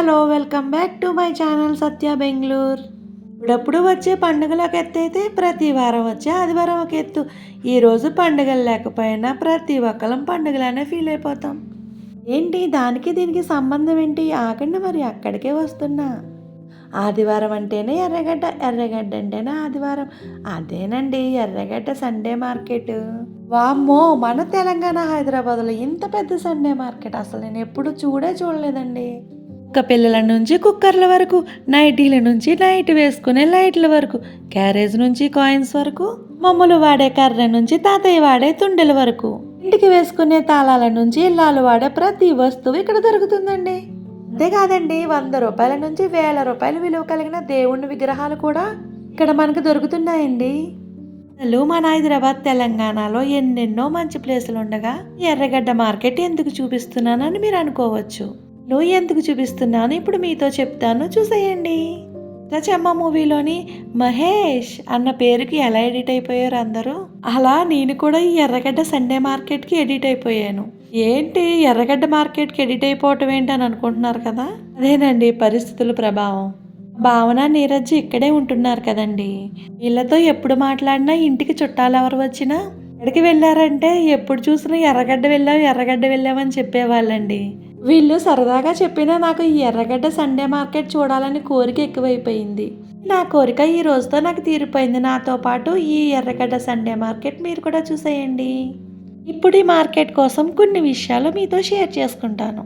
Hello welcome back to my channel Satya Bengaluru. ఇప్పుడప్పుడు వచ్చే పండుగలు ఒక ఎత్తు అయితే ప్రతి వారం వచ్చే ఆదివారం ఒక ఎత్తు. ఈరోజు పండుగలు లేకపోయినా ప్రతి ఒక్కరం పండుగలనే ఫీల్ అయిపోతాం. ఏంటి దానికి దీనికి సంబంధం ఏంటి? ఆకండి మరి అక్కడికే వస్తున్నా. ఆదివారం అంటేనే ఎర్రగడ్డ ఎర్రగడ్డ అంటేనే ఆదివారం. అదేనండి ఎర్రగడ్డ సండే మార్కెట్ వామ్మో మన తెలంగాణ హైదరాబాద్లో ఇంత పెద్ద సండే మార్కెట్ అసలు నేను ఎప్పుడు చూడే చూడలేదండి. కుక్క పిల్లల నుంచి కుక్కర్ల వరకు నైటీల నుంచి నైట్ వేసుకునే లైట్ల వరకు క్యారేజ్ నుంచి కాయిన్స్ వరకు మమ్మలు వాడే కర్ర నుంచి తాతయ్య వాడే తుండెల వరకు. ఇంటికి వేసుకునే తాళాల నుంచి ఇల్లాలు వాడే ప్రతి వస్తువు ఇక్కడ దొరుకుతుందండి. అంతేకాదండి వంద రూపాయల నుంచి వేల రూపాయల విలువ కలిగిన దేవుని విగ్రహాలు కూడా ఇక్కడ మనకు దొరుకుతున్నాయండి. అసలు మన హైదరాబాద్ తెలంగాణలో ఎన్నెన్నో మంచి ప్లేసులు ఉండగా ఎర్రగడ్డ మార్కెట్ ఎందుకు చూపిస్తున్నానని మీరు అనుకోవచ్చు. నువ్వు ఎందుకు చూపిస్తున్నాను? ఇప్పుడు మీతో చెప్తాను. చూసేయండి. రచమ్మ మూవీలోని మహేష్ అన్న పేరుకి ఎలా ఎడిట్ అయిపోయారు అందరూ? అలా నేను కూడా ఈ ఎర్రగడ్డ సండే మార్కెట్కి ఎడిట్ అయిపోయాను. ఏంటి? ఎర్రగడ్డ మార్కెట్కి ఎడిట్ అయిపోవటం ఏంటి అని అనుకుంటున్నారు కదా? అదేనండి పరిస్థితుల ప్రభావం. భావన నీరజ్ ఇక్కడే ఉంటున్నారు కదండి. వీళ్ళతో ఎప్పుడు మాట్లాడినా ఇంటికి చుట్టాలు ఎవరు వచ్చినా ఎక్కడికి వెళ్ళారంటే ఎప్పుడు చూసినా ఎర్రగడ్డ వెళ్ళాం ఎర్రగడ్డ వెళ్ళామని చెప్పేవాళ్ళండి. వీళ్ళు సరదాగా చెప్పినా నాకు ఈ ఎర్రగడ్డ సండే మార్కెట్ చూడాలని కోరిక ఎక్కువైపోయింది. నా కోరిక ఈ రోజుతో నాకు తీరిపోయింది. నాతో పాటు ఈ ఎర్రగడ్డ సండే మార్కెట్ మీరు కూడా చూసేయండి. ఇప్పుడు ఈ మార్కెట్ కోసం కొన్ని విషయాలు మీతో షేర్ చేసుకుంటాను.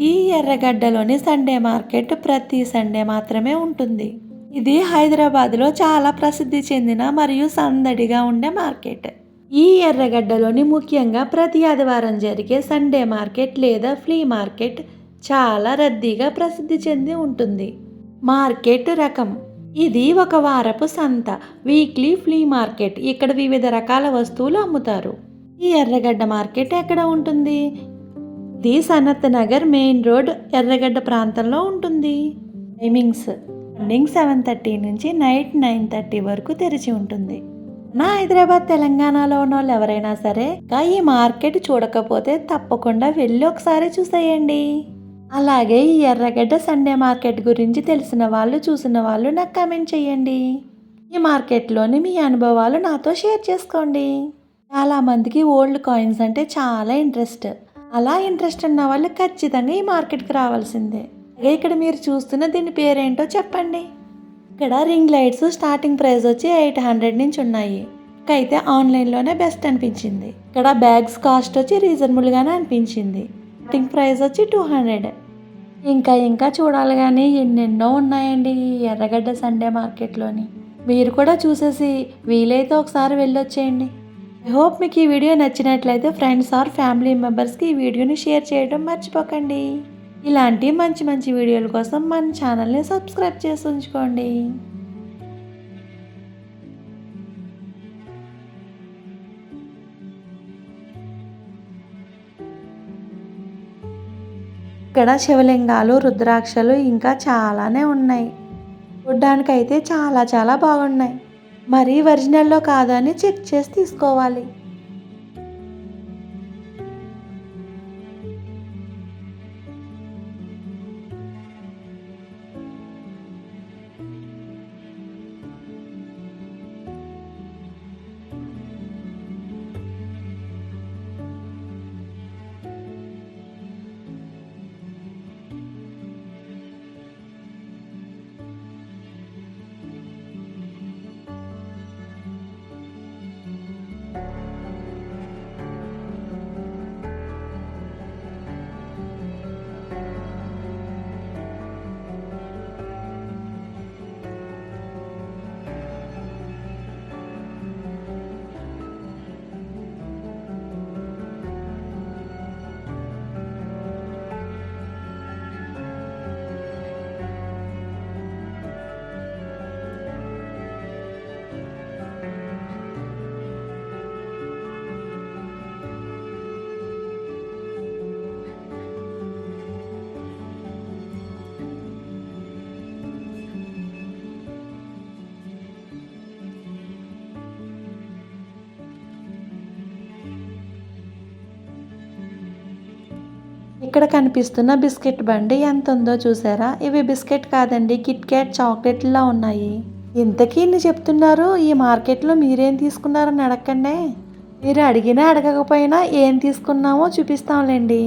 ఈ ఎర్రగడ్డలోని సండే మార్కెట్ ప్రతి సండే మాత్రమే ఉంటుంది. ఇది హైదరాబాద్లో చాలా ప్రసిద్ధి చెందిన మరియు సందడిగా ఉండే మార్కెట్. ఈ ఎర్రగడ్డలోని ముఖ్యంగా ప్రతి ఆదివారం జరిగే సండే మార్కెట్ లేదా ఫ్లీ మార్కెట్ చాలా రద్దీగా ప్రసిద్ధి చెంది ఉంటుంది. మార్కెట్ రకం. ఇది ఒక వారపు సంత. Weekly flea market. ఇక్కడ వివిధ రకాల వస్తువులు అమ్ముతారు. ఈ ఎర్రగడ్డ మార్కెట్ ఎక్కడ ఉంటుంది? ఇది సనత్ నగర్ మెయిన్ రోడ్ ఎర్రగడ్డ ప్రాంతంలో ఉంటుంది. టైమింగ్స్. మార్నింగ్ సెవెన్ థర్టీ నుంచి నైట్ నైన్ థర్టీ వరకు తెరిచి ఉంటుంది. నా హైదరాబాద్ తెలంగాణలో ఉన్న వాళ్ళు ఎవరైనా సరే ఈ మార్కెట్ చూడకపోతే తప్పకుండా వెళ్ళి ఒకసారి చూసేయండి. అలాగే ఈ ఎర్రగడ్డ సండే మార్కెట్ గురించి తెలిసిన వాళ్ళు చూసిన వాళ్ళు నాకు కామెంట్ చేయండి. ఈ మార్కెట్లోని మీ అనుభవాలు నాతో షేర్ చేసుకోండి. చాలామందికి ఓల్డ్ కాయిన్స్ అంటే చాలా ఇంట్రెస్ట్. అలా ఇంట్రెస్ట్ ఉన్న వాళ్ళు ఖచ్చితంగా ఈ మార్కెట్కి రావాల్సిందే. అలాగే ఇక్కడ మీరు చూస్తున్న దీని పేరేంటో చెప్పండి. ఇక్కడ రింగ్ లైట్స్ స్టార్టింగ్ ప్రైస్ వచ్చి ఎయిట్ హండ్రెడ్ నుంచి ఉన్నాయి. అయితే ఆన్లైన్లోనే బెస్ట్ అనిపించింది. ఇక్కడ బ్యాగ్స్ కాస్ట్ వచ్చి రీజనబుల్గానే అనిపించింది. స్టార్టింగ్ ప్రైస్ వచ్చి టూ హండ్రెడ్. ఇంకా ఇంకా చూడాలి కానీ ఎన్నెన్నో ఉన్నాయండి ఈ ఎర్రగడ్డ సండే మార్కెట్లోని. మీరు కూడా చూసేసి వీలైతే ఒకసారి వెళ్ళొచ్చేయండి. ఐ హోప్ మీకు ఈ వీడియో నచ్చినట్లయితే ఫ్రెండ్స్ ఆర్ ఫ్యామిలీ మెంబర్స్కి ఈ వీడియోని షేర్ చేయడం మర్చిపోకండి. ఇలాంటి మంచి మంచి వీడియోల కోసం మన ఛానల్ని సబ్స్క్రైబ్ చేసి ఉంచుకోండి. ఇక్కడ శివలింగాలు రుద్రాక్షలు ఇంకా చాలానే ఉన్నాయి. చూడ్డానికైతే చాలా చాలా బాగున్నాయి. మరీ ఒరిజినల్లో కాదని చెక్ చేసి తీసుకోవాలి. ఇక్కడ కనిపిస్తున్న బిస్కెట్ బండి ఎంత ఉందో చూసారా? ఇవి బిస్కెట్ కాదండి కిట్ క్యాట్ చాక్లెట్లా ఉన్నాయి. ఇంతకీ ఇన్ని చెప్తున్నారు ఈ మార్కెట్లో మీరేం తీసుకున్నారని అడగండి మీరు అడిగినా అడగకపోయినా ఏం తీసుకున్నామో చూపిస్తాంలేండి.